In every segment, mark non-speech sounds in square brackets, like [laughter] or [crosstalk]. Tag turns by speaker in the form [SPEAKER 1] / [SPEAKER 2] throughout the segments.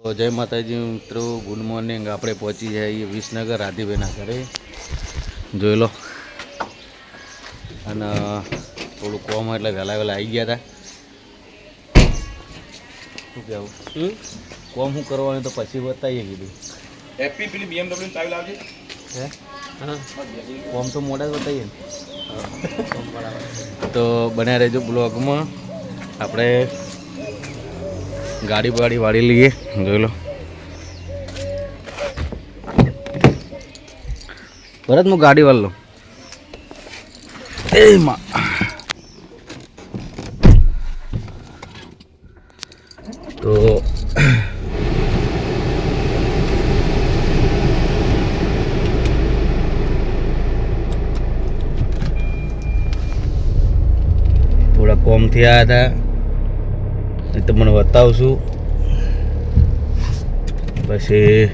[SPEAKER 1] જય માતાજી મિત્રો ગુડ મોર્નિંગ આપણે પહોંચી જઈએ વિસનગર રાધીભાઈના ઘરે. જોઈ લો. અને થોડું કોમ એટલે વહેલા વહેલા આવી ગયા હતા શું કહેવું? કોમ શું કરવાનું તો પછી બતાવીએ કીધું.
[SPEAKER 2] હેપી પેલી બીએમડબ્લ્યુ ચાવી લાવજે.
[SPEAKER 1] હે? કોમ તો મોડા બતાવીએ તો બન્યા રહેજો બ્લોગમાં. આપણે ગાડી બાડી વાળી લઈએ. જોઈ લો. ભરત હું ગાડી વાળ લઉં એ તો થોડા કોમથી આવ્યા હતા. તમને બતાવશું. પછી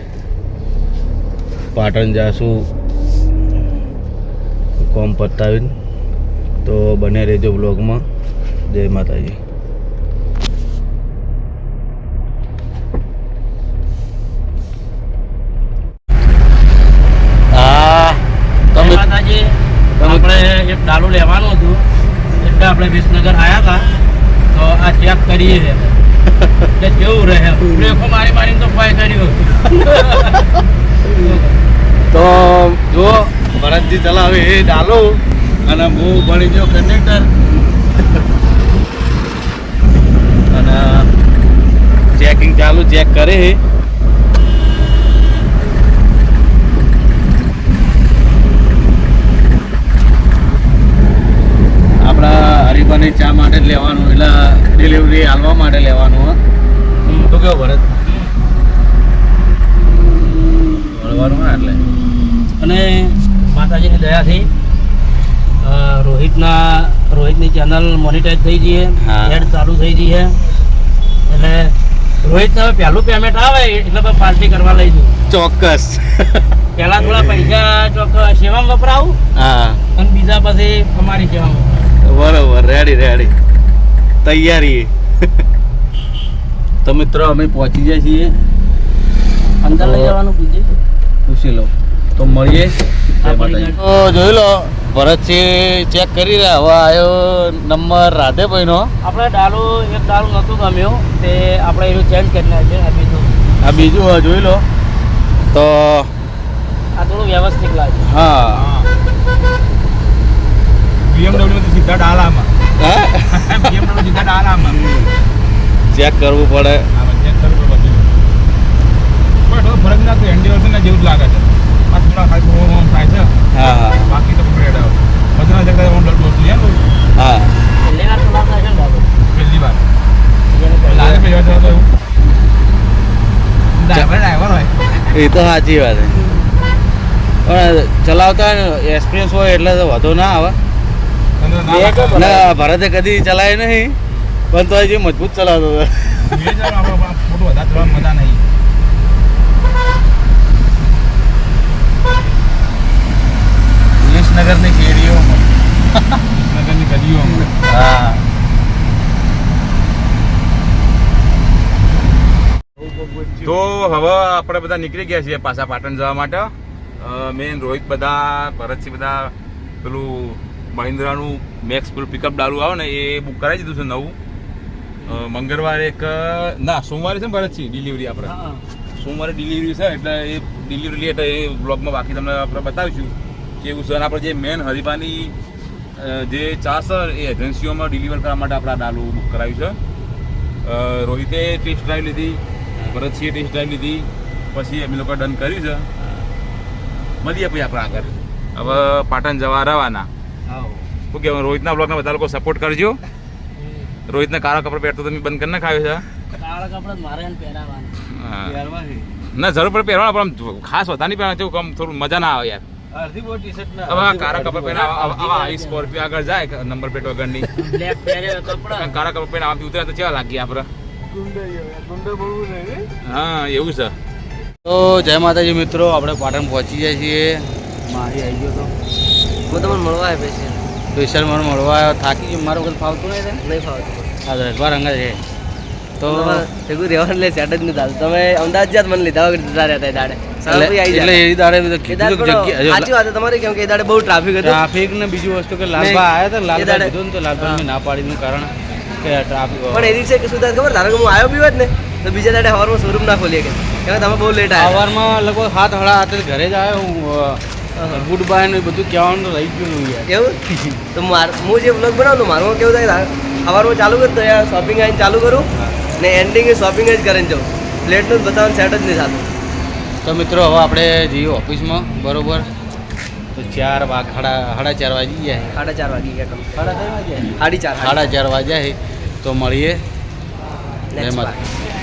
[SPEAKER 1] પાટણ જાશું. કોમ પતાવીને. તો બને રહેજો બ્લોગમાં જય માતાજી.
[SPEAKER 3] આપણે એક ડાલુ લેવાનું હતું. એટલે આપણે વિસનગર આવ્યા હતા. તો આ ચેક કરીએ. છે કે કેવું રહે બ્રેકો મારી મારીને તો ફાય કર્યું [laughs]
[SPEAKER 1] તો જો ભરતજી ચલાવે એ ડાલો અને હું ભણી ગયો કન્ડક્ટર અને ચેકિંગ ચાલુ ચેક કરે આપણા હરિભાની ચા માટે જ લેવાનું એટલે ડિલિવરી હાલવા માટે લેવાનું હો. તો કેવો ભરત? વળવાનું હા એટલે.
[SPEAKER 3] અને માતાજીની દયાથી રોહિતના રોહિતની ચેનલ મોનિટાઈઝ થઈ જઈએ
[SPEAKER 1] છે.
[SPEAKER 3] એડ ચાલુ થઈ જઈએ એટલે રોહિત હવે પહેલું પેમેન્ટ આવે એટલે પાર્ટી કરવા લઈ જઉં
[SPEAKER 1] ચોક્કસ.
[SPEAKER 3] પહેલા થોડા પૈસા ચોક્કસ સેવામાં વપરાવું
[SPEAKER 1] હા.
[SPEAKER 3] અને બીજા પછી અમારી સેવામાં વપરાવું.
[SPEAKER 1] બરોબર રેડી રેડી તૈયારી. તો મિત્રો અમે પહોંચી ગયા છીએ.
[SPEAKER 3] અંદર લઈ જવાનું બીજે
[SPEAKER 1] પૂછી લો. તો મળીએ. તો જોઈ લો ભરતસિંહ ચેક કરી રહ્યા. હવે આવ્યો નંબર રાધેભાઈનો.
[SPEAKER 3] આપણે ડાલુ એક ડાલુ નહોતું ગમ્યું. તે આપણે એનું ચેન્જ કરી નાખ્યું આ બીજું.
[SPEAKER 1] આ બીજું હવે જોઈ લો. તો
[SPEAKER 3] આ થોડું વ્યવસ્થિત લાગે.
[SPEAKER 1] હા.
[SPEAKER 2] BMW માંથી સીધા ડાલામાં
[SPEAKER 1] હે? [laughs]
[SPEAKER 2] BMW સીધા ડાલામાં
[SPEAKER 1] ચેક કરવું પડે.
[SPEAKER 2] આમાં check કરવું પડે બધું. પણ ફરક ના તો એન્ડી વર્ઝનના જેવું જ લાગે છે. આ થોડા ખાલી ઓમ ઓમ થાય છે.
[SPEAKER 1] હા હા.
[SPEAKER 2] બાકી તો પકડે જગ્યાએ ઓમ એમ
[SPEAKER 1] હા.
[SPEAKER 3] પહેલેના થોડા થાય છે ને
[SPEAKER 2] પહેલી વાર. લાગે પહેલી વાર તો એવું. ડ્રાઈવર ડ્રાઈવર હોય.
[SPEAKER 1] એ તો સાચી વાત છે. પણ ચલાવતા એક્સપિરિયન્સ હોય એટલે તો વધુ ના આવે.
[SPEAKER 2] લાગે.
[SPEAKER 1] ભરતે કદી ચલાય નહીં. પણ તો હજી મજબૂત ચલાવતો હતો.
[SPEAKER 2] વધારે મજા નહીં
[SPEAKER 1] વિસનગરની કેરીઓમાં
[SPEAKER 2] નગરની ગલીઓમાં
[SPEAKER 1] હા.
[SPEAKER 2] તો હવે આપણે બધા નીકળી ગયા છીએ પાછા પાટણ જવા માટે. મેન રોહિત બધા ભરતસિંહ બધા પેલું મહિન્દ્રાનું મેક્સ પેલું પિકઅપ ડાલું આવે ને એ બુક કરાવી દીધું છે નવું. મંગળવારે એક ના સોમવારે છે ને ભરતસિંહ ડિલિવરી આપણે. સોમવારે ડિલિવરી છે એટલે એ ડિલિવરી એટલે એ બ્લોગમાં બાકી તમને આપણે બતાવીશું કેવું છે. અને આપણે જે મેન હરિભાની જે ચા સર એ એજન્સીઓમાં ડિલિવર કરવા માટે આપણે આ ડાલુ બુક કરાવ્યું છે. રોહિતે ટેસ્ટ ડ્રાઈવ લીધી ભરતસિંહે ટેસ્ટ ડ્રાઈવ લીધી પછી અમે લોકો ડન કર્યું છે. મળીએ પછી આપણે આગળ. હવે પાટણ જવા રવાના. શું કહેવાય રોહિતના બ્લોગને બધા લોકો સપોર્ટ કરજો. રોહિતને કાળા કપડા પહેરતો તમે બંધ કરી નાખાવે છે.
[SPEAKER 3] કાળા કપડાં મારે એને
[SPEAKER 2] ના જરૂર પડે પહેરવાના પણ આમ ખાસ વધારે નહીં પહેરવાના કેવું થોડું મજા ના આવે યાર.
[SPEAKER 1] અડધી બોટ ટી-શર્ટ
[SPEAKER 2] હવે કાળા કપડા પહેરે આવી સ્કોર્પિયો આગળ જાય નંબર પ્લેટ વગરની
[SPEAKER 3] બ્લેક પહેર્યો કપડાં.
[SPEAKER 2] કાળા કપડા પહેરે ઉતરે તો કેવા લાગીએ આપણે હા એવું છે.
[SPEAKER 1] તો જય માતાજી મિત્રો આપણે પાટણ પહોંચી જાય છીએ. મારી આવી ગયો તો.
[SPEAKER 3] હું તમને મળવા આવ્યો છે.
[SPEAKER 1] સ્પેશિયલ મને મળવા આવ્યો. થાકી ગયો. મારું વખત ફાવતું નહીં
[SPEAKER 3] નહીં ફાવતું.
[SPEAKER 1] હા બાર અંગા છે તો
[SPEAKER 4] ભેગું રહેવાનું લે સેટ જ નહીં થતું. તમે અમદાવાદ જ્યાં મને લીધા વગર જતા રહેતા દાડે.
[SPEAKER 1] એટલે એ દાડે
[SPEAKER 4] સાચી વાત તમારી કેમ કે એ દાડે બહુ ટ્રાફિક હતું.
[SPEAKER 1] ટ્રાફિક ને બીજું વસ્તુ કે લાલબા આવ્યા હતા લાલબા
[SPEAKER 4] દાડે-
[SPEAKER 1] કીધું ને તો લાલબા ના પાડીનું કારણ કે ટ્રાફિક
[SPEAKER 4] પણ એ દિવસે કે શું થાય ખબર? ધારો કે હું આવ્યો બી હોત ને તો બીજા દાડે સવારમાં શોરૂમ ના ખોલીએ કે. તમે બહુ લેટ આવ્યા.
[SPEAKER 1] સવારમાં લગભગ હાથ હડા હાથે ઘરે જ આવ્યો હું ગુડ બાય ને બધું કહેવાનું રહી ગયું યાર.
[SPEAKER 4] એવું? તો માર હું જે બ્લોગ બનાવું મારું કેવું થાય? સવારમાં ચાલુ કરું તો યાર શોપિંગ આવીને ચાલુ કરું ને એન્ડિંગ શોપિંગ જ કરીને જાઉં. પ્લેટનું જ બતાવવાનું સેટ જ નહીં થતું.
[SPEAKER 1] તો મિત્રો હવે આપણે જઈએ ઓફિસમાં બરોબર? તો ચાર વાગ સાડા સાડા ચાર વાગી ગયા
[SPEAKER 4] સાડા ચાર વાગી ગયા કમ
[SPEAKER 1] સાડા ચાર વાગ્યા
[SPEAKER 4] સાડી ચાર.
[SPEAKER 1] સાડા ચાર વાગ્યા છે. તો મળીએ. એમાં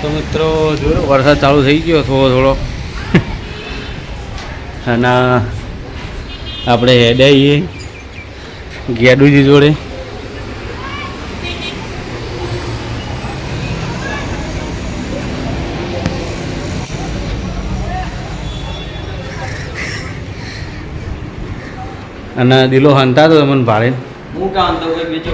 [SPEAKER 1] તો મિત્રો જોયો વરસાદ ચાલુ થઈ ગયો થોડો થોડો. [laughs] અને આપણે હેડાઈએ ગેડુજી જોડે. અને દિલો હંતા તો તમને ભાડે
[SPEAKER 5] હું કાં હંતો કે બીજો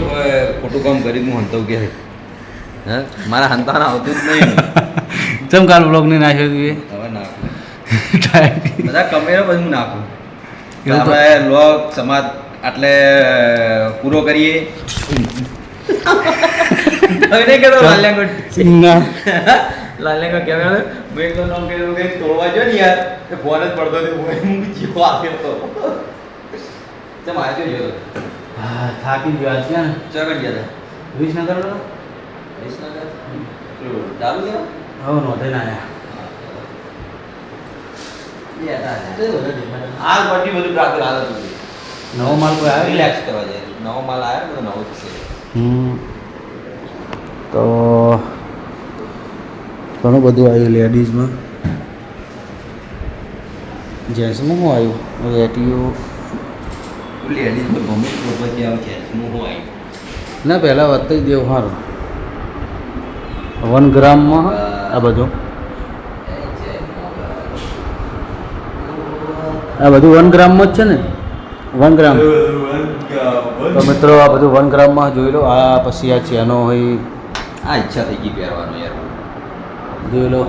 [SPEAKER 5] ખોટું કામ કરી હું હંતો કે હે? મારા હંતાના આવતું જ નહીં. [laughs]
[SPEAKER 1] ચમ કાલ બ્લોગ નહીં નાખ્યો તું એ?
[SPEAKER 5] હવે નાખું. [laughs] બધા કમેરો પછી હું નાખું. આપણે લોક સમાજ આટલે પૂરો કરીએ. નહીં કહેતો લાલ્યાંગોટ
[SPEAKER 1] ના.
[SPEAKER 5] લાલ્યાંગોટ કહેવાય મેં એકદમ નામ કહેલું કે તોડવા જો ને યાર. એ ફોન જ પડતો હતો. હું જીવો આવ્યો હતો. ચમ આજે ગયો
[SPEAKER 1] હા, થાકી ગયો આજ ક્યાં?
[SPEAKER 5] ચોકડ ગયા હતા?
[SPEAKER 1] વિસનગર?
[SPEAKER 5] વિસનગર દારૂ લેવા?
[SPEAKER 1] હવે નોંધે ના આયા.
[SPEAKER 5] આ બધી બધું પ્રાપ્ત હતી
[SPEAKER 1] નવો માલ કોઈ આવે?
[SPEAKER 5] રિલેક્સ કરવા જાય. નવો માલ આવ્યો બધો નવો જ છે.
[SPEAKER 1] તો ઘણું બધું આવ્યું લેડીઝમાં. જેન્ટ્સમાં શું આવ્યું? એટીઓ
[SPEAKER 5] લેડીઝમાં ગમે વખતે આવે જેન્ટ્સમાં શું આવ્યું?
[SPEAKER 1] ના પહેલાં વાત જ દેવું સારું વન ગ્રામમાં આ બધું આ બધું વન ગ્રામમાં જ છે ને? One gram. તો મિત્રો આ બધું વન ગ્રામમાં જોઈ લો આ પછી આ ચેનો હોય.
[SPEAKER 5] આ ઈચ્છા થઈ ગઈ પહેરવાનું યાર.
[SPEAKER 1] જોઈ લો.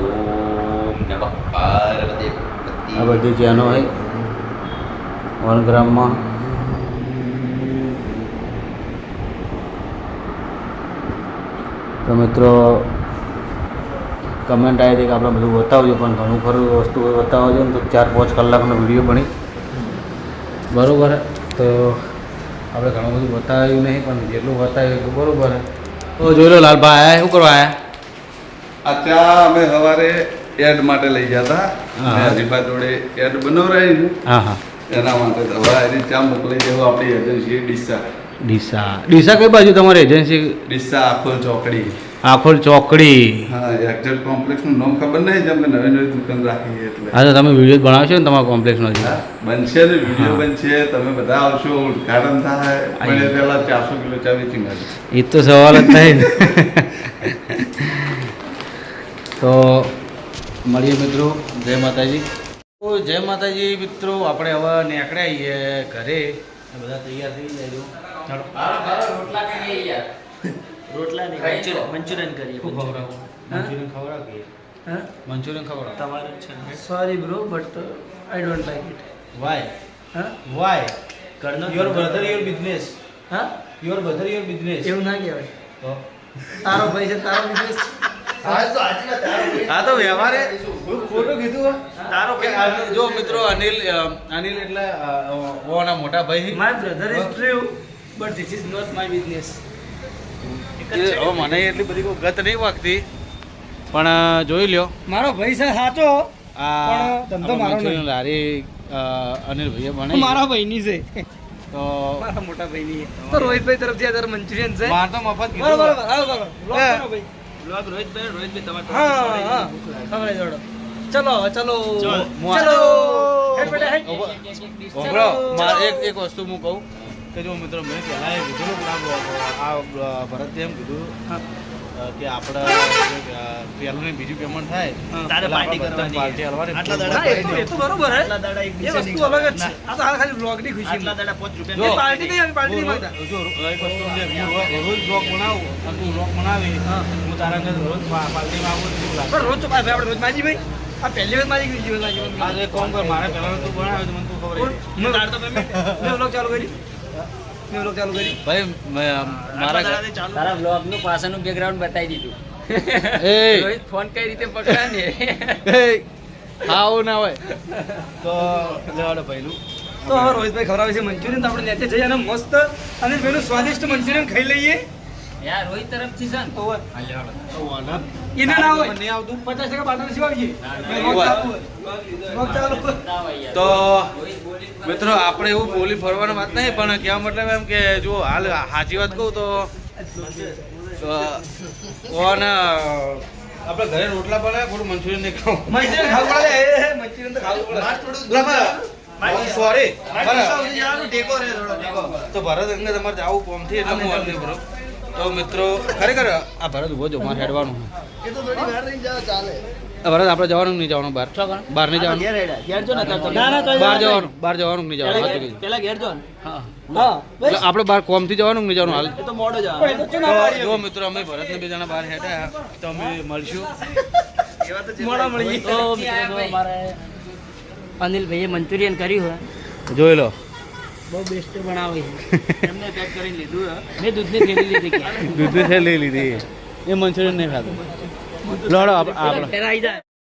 [SPEAKER 1] આ બધી ચેનો હોય. વન ગ્રામમાં. તો મિત્રો કમેન્ટ આવી હતી કે આપણે બધું બતાવજો પણ ઘણું ખરું વસ્તુ બતાવજો ને તો ચાર પાંચ કલાકનો વીડિયો બની. બરાબર તો આપણે ઘણું બધું બતાવ્યું નહીં પણ જેટલું બતાવ્યું એટલું બરાબર તો જોઈ લો લાલભાઈ આયા શું કરવા આયા?
[SPEAKER 6] અત્યારે અમે સવારે એડ માટે લઈ ગયા
[SPEAKER 1] હા.
[SPEAKER 6] હતા હરીફા જોડે એડ બનાવરાઈ ને
[SPEAKER 1] હા હા.
[SPEAKER 6] એના માટે તો હવે એની ત્યાં મોકલી દેવું આપણી એજન્સી ડીસા.
[SPEAKER 1] ડીસા. ડીસા કઈ બાજુ તમારી એજન્સી
[SPEAKER 6] ડીસા આખો ચોકડી.
[SPEAKER 1] આખોલ ચોકડી.
[SPEAKER 6] હા એક્ઝેક્ટ કોમ્પ્લેક્સનું નામ ખબર નહીં કે નવી નવી દુકાન રાખી એટલે.
[SPEAKER 1] હા તો તમે વીડિયો બનાવશો ને તમારા કોમ્પ્લેક્સનો
[SPEAKER 6] બનશે ને વીડિયો બનશે તમે બધા આવશો ઉદઘાટન થાય. મને પહેલા ચારસો કિલો ચા વેચી મારી
[SPEAKER 1] એ તો સવાલ જ થાય ને. તો મળીએ મિત્રો. જય માતાજી. તો જય માતાજી મિત્રો આપણે હવે નીકળ્યા આવીએ ઘરે. બધા તૈયાર થઈ જાય ચાલો
[SPEAKER 4] રોટલા નહીં મંચુરિયન કરીએ
[SPEAKER 1] ખવડાવું. મંચુરિયન ખવડાવીએ
[SPEAKER 4] હા?
[SPEAKER 1] મંચુરિયન ખવડાવ.
[SPEAKER 4] તમારે છે. Sorry bro but I don't like it
[SPEAKER 1] why
[SPEAKER 4] હા?
[SPEAKER 1] વાય
[SPEAKER 4] કરનો
[SPEAKER 1] યોર બ્રધર યોર બિઝનેસ
[SPEAKER 4] હા?
[SPEAKER 1] યોર બ્રધર યોર બિઝનેસ
[SPEAKER 4] એવું ના કહેવાય.
[SPEAKER 1] તો?
[SPEAKER 4] તારો ભાઈ છે તારો બિઝનેસ
[SPEAKER 1] હા તો વ્યવહારે. ખોટું કીધું તારો જો મિત્રો અનિલ અનિલ એટલે ઓના મોટા ભાઈ.
[SPEAKER 4] My brother is true but this is not my business
[SPEAKER 1] હવે મને એટલી બધી કોઈ ગત નહીં વાગતી. પણ જોઈ લ્યો.
[SPEAKER 4] મારો ભાઈ છે સાચો.
[SPEAKER 1] આ
[SPEAKER 4] ધંધો મારો નહીં.
[SPEAKER 1] લારી અનિલ ભાઈએ બને
[SPEAKER 4] મારા ભાઈની છે.
[SPEAKER 1] તો
[SPEAKER 4] મારા મોટા ભાઈની. તો રોહિતભાઈ તરફથી અત્યારે મંચુરિયન છે?
[SPEAKER 1] માર તો મફત કીધું
[SPEAKER 4] બરોબર આવો કરો બ્લોગ
[SPEAKER 1] હે.
[SPEAKER 4] કરો ભાઈ. બ્લોગ રોહિતભાઈ રોહિતભાઈ તમારે હા હા. ખબર જોડો. ચલો.
[SPEAKER 1] મારે એક એક વસ્તુ હું કહું. કે જો મિત્રો મેં પહેલાં એ કીધું ને આ આ ભરતે એમ કીધું કે આપણે પહેલું ને બીજું પેમેન્ટ થાય
[SPEAKER 3] તારે પાર્ટી કરવાની.
[SPEAKER 1] પાર્ટી હલવાની.
[SPEAKER 3] આટલા દાડા
[SPEAKER 4] એ તો- બરોબર હે.
[SPEAKER 3] આટલા દાડા એક
[SPEAKER 4] એ વસ્તુ અલગ જ છે આ તો હાલ ખાલી બ્લોગની ખુશી
[SPEAKER 3] આટલા દાડા પાંચ રૂપિયા
[SPEAKER 4] એ પાર્ટી નહીં, પાર્ટી નહીં માંગતા.
[SPEAKER 1] રોજ- જો એક વસ્તુ છે, હું રોજ બ્લોગ બનાવું અને તું બ્લોગ બનાવી હું તારા ઘરે રોજ પા- પાર્ટીમાં આવું તો કેવું લાગે?
[SPEAKER 4] પણ રોજ તો ભાઈ આપણે રોજ માજી ભાઈ આ પહેલી વખત
[SPEAKER 1] મારી એક કામ કર મારે પહેલા તું બનાવે તો મને તું ખબર?
[SPEAKER 4] તાર તો. મેં ચાલુ કરી મેં vlog ચાલુ કરી?
[SPEAKER 1] ભાઈ મારા ઘરે-
[SPEAKER 3] દાડાથી ચાલુ
[SPEAKER 7] તારા બ્લોગનું પાછળનું બેકગ્રાઉન્ડ બતાવી દીધું.
[SPEAKER 1] એ!
[SPEAKER 7] રોહિત ફોન કઈ રીતે પકડા ને
[SPEAKER 1] આવું ના હોય. તો લેવાડો પહેલું
[SPEAKER 4] તો હવે રોહિતભાઈ ખવડાવે છે મંચુરિયન તો આપણે લેતે જઈએ અને મસ્ત અને પેલું સ્વાદિષ્ટ મંચુરિયન ખાઈ લઈએ.
[SPEAKER 7] યાર રોહિત તરફથી છે ને.
[SPEAKER 4] એને હોય.
[SPEAKER 1] આવતું
[SPEAKER 4] ટકા.
[SPEAKER 1] તો
[SPEAKER 7] જ
[SPEAKER 1] મિત્રો આપણે એવું બોલી ફરવાની વાત નહીં પણ કહેવા મતલબ એમ કે જો હાલ સાચી વાત કહું તો અ, આપણે ઘરે રોટલા બનાવે થોડું મંચુરિયન નહીં ખાવું
[SPEAKER 4] મંચુરિયન ખાવું પડે? એ, એ, મંચુરિયન તો ખાવું પડે.
[SPEAKER 1] સોરી. તો ભરત અંગે તમારે જવું કોમથી એટલે હું તો મિત્રો ખરેખર આ ભરત ઊભો જો મારે હેડવાનું આ ભરત આપણે જવાનું નહીં જવાનું બહાર? બહાર નહીં જવાનું. બહાર જવાનું. બહાર જવાનું નહીં જવાનું?
[SPEAKER 3] પેલા ઘેર-. જો
[SPEAKER 1] હા.
[SPEAKER 4] હા બસ.
[SPEAKER 1] એટલે આપણે બહાર કોમથી જવાનું કે નહીં જવાનું? હાલ.
[SPEAKER 3] તો મોડો જ
[SPEAKER 4] છે
[SPEAKER 1] મિત્રો અમે ભરત ને બે જણા બહાર હેડ્યા. તો અમે મળશું.
[SPEAKER 4] છે.
[SPEAKER 3] અનિલભાઈએ મંચુરિયન કર્યું હોય
[SPEAKER 1] જોઈ લો.
[SPEAKER 3] બહુ બેસ્ટ બનાવે છે. [laughs] એમને પેક કરીને લીધું મેં દૂધની થેલી લીધી કે
[SPEAKER 1] દૂધ છે લઈ લીધી. એ મંચુરિયન નહીં ખાતું લડો આપણે
[SPEAKER 3] પેલા આવી જાય.